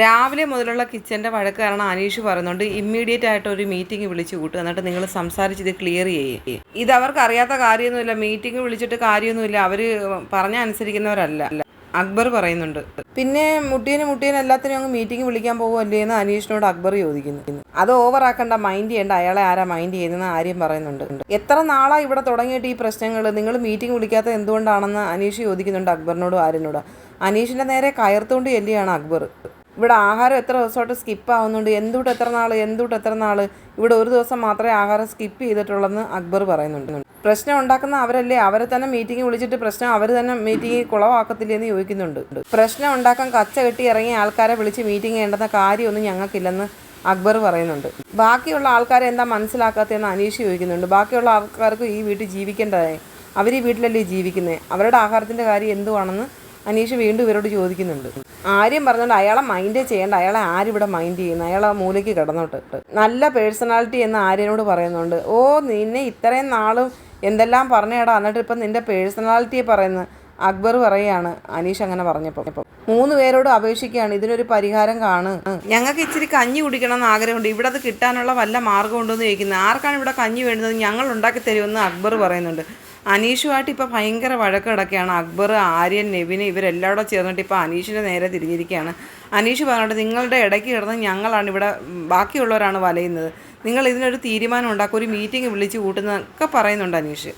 രാവിലെ മുതലുള്ള കിച്ചന്റെ വഴക്ക് കാരണം അനീഷ് പറയുന്നുണ്ട് ഇമ്മീഡിയറ്റ് ആയിട്ട് ഒരു മീറ്റിംഗ് വിളിച്ചു കൂട്ടുക എന്നിട്ട് നിങ്ങൾ സംസാരിച്ച് ഇത് ക്ലിയർ ചെയ്യേ. ഇത് അവർക്ക് അറിയാത്ത കാര്യമൊന്നുമില്ല. മീറ്റിംഗ് വിളിച്ചിട്ട് കാര്യമൊന്നുമില്ല. അവർ പറഞ്ഞ അനുസരിക്കുന്നവരല്ല. അക്ബർ പറയുന്നുണ്ട് പിന്നെ മുട്ടിയന് മുട്ടിയന് എല്ലാത്തിനും അങ്ങ് മീറ്റിംഗ് വിളിക്കാൻ പോകുമല്ലേ എന്ന് അനീഷിനോട് അക്ബർ ചോദിക്കുന്നു. അത് ഓവർ ആക്കണ്ട മൈൻഡ് ചെയ്യേണ്ട. അയാളെ ആരാ മൈൻഡ് ചെയ്യുന്നതെന്ന് ആര്യം പറയുന്നുണ്ട്. എത്ര നാളാ ഇവിടെ തുടങ്ങിയിട്ട് ഈ പ്രശ്നങ്ങൾ നിങ്ങൾ മീറ്റിംഗ് വിളിക്കാത്ത എന്തുകൊണ്ടാണെന്ന് അനീഷ് ചോദിക്കുന്നുണ്ട് അക്ബറിനോടും ആര്യനോട്. അനീഷിന്റെ നേരെ കയർത്തുകൊണ്ട് ചെല്ലിയാണ് അക്ബർ. ഇവിടെ ആഹാരം എത്ര ദിവസമായിട്ട് സ്കിപ്പ് ആവുന്നുണ്ട്? എന്തുകൊണ്ട് എത്ര നാൾ എന്തുകൊണ്ട് എത്ര നാൾ ഇവിടെ ഒരു ദിവസം മാത്രമേ ആഹാരം സ്കിപ്പ് ചെയ്തിട്ടുള്ളെന്ന് അക്ബർ പറയുന്നുണ്ട്. പ്രശ്നം ഉണ്ടാക്കുന്ന അവരല്ലേ? അവരെ തന്നെ മീറ്റിംഗ് വിളിച്ചിട്ട് പ്രശ്നം അവർ തന്നെ മീറ്റിംഗ് കുളവാക്കത്തില്ലേ എന്ന് ചോദിക്കുന്നുണ്ട്. പ്രശ്നം ഉണ്ടാക്കാൻ കച്ച കെട്ടി ഇറങ്ങിയ ആൾക്കാരെ വിളിച്ച് മീറ്റിംഗ് ചെയ്യേണ്ടെന്ന കാര്യമൊന്നും ഞങ്ങൾക്കില്ലെന്ന് അക്ബർ പറയുന്നുണ്ട്. ബാക്കിയുള്ള ആൾക്കാരെ എന്താ മനസ്സിലാക്കാത്തതെന്ന് അനീഷ് ചോദിക്കുന്നുണ്ട്. ബാക്കിയുള്ള ആൾക്കാർക്ക് ഈ വീട്ടിൽ ജീവിക്കേണ്ടതായി? അവർ ഈ വീട്ടിലല്ലേ ജീവിക്കുന്നത് അവരുടെ ആഹാരത്തിന്റെ കാര്യം എന്തുവാണെന്ന് അനീഷ് വീണ്ടും ഇവരോട് ചോദിക്കുന്നുണ്ട്. ആര്യം പറഞ്ഞുകൊണ്ട് അയാളെ മൈൻഡേ ചെയ്യേണ്ട. അയാളെ ആരിവിടെ മൈൻഡ് ചെയ്യുന്നു? അയാളെ മൂലയ്ക്ക് കിടന്നോട്ട് നല്ല പേഴ്സണാലിറ്റി എന്ന് ആര്യനോട് പറയുന്നുണ്ട് ഓ നിന്നെ ഇത്രയും നാളും എന്തെല്ലാം പറഞ്ഞേടാ? എന്നിട്ട് ഇപ്പം നിന്റെ പേഴ്സണാലിറ്റിയെ പറയുന്നത് അക്ബർ പറയുകയാണ് അനീഷ് അങ്ങനെ പറഞ്ഞപ്പോൾ മൂന്ന് പേരോട് അപേക്ഷിക്കുകയാണ്. ഇതിനൊരു പരിഹാരം കാണ്. ഞങ്ങൾക്ക് ഇച്ചിരി കഞ്ഞി കുടിക്കണം എന്ന് ആഗ്രഹമുണ്ട്. ഇവിടെ അത് കിട്ടാനുള്ള വല്ല മാർഗം ഉണ്ടോയെന്ന് ചോദിക്കുന്നത് ആർക്കാണ് ഇവിടെ കഞ്ഞി വേണ്ടത് ഞങ്ങൾ ഉണ്ടാക്കി തരുമെന്ന് അക്ബർ പറയുന്നുണ്ട്. അനീഷുമായിട്ട് ഇപ്പോൾ ഭയങ്കര വഴക്ക് കിടക്കുകയാണ്. അക്ബർ ആര്യൻ നെവിന് കൂടെ ചേർന്നിട്ട് ഇപ്പോൾ അനീഷിന്റെ നേരെ തിരിഞ്ഞിരിക്കുകയാണ്. അനീഷ് പറഞ്ഞിട്ട് നിങ്ങളുടെ ഇടയ്ക്ക് കിടന്ന് ഞങ്ങളാണ് ഇവിടെ ബാക്കിയുള്ളവരാണ് വലയുന്നത്. നിങ്ങൾ ഇതിനൊരു തീരുമാനം ഉണ്ടാക്കുക ഒരു മീറ്റിംഗ് വിളിച്ച് കൂട്ടുന്നതൊക്കെ പറയുന്നുണ്ട് അനീഷ്.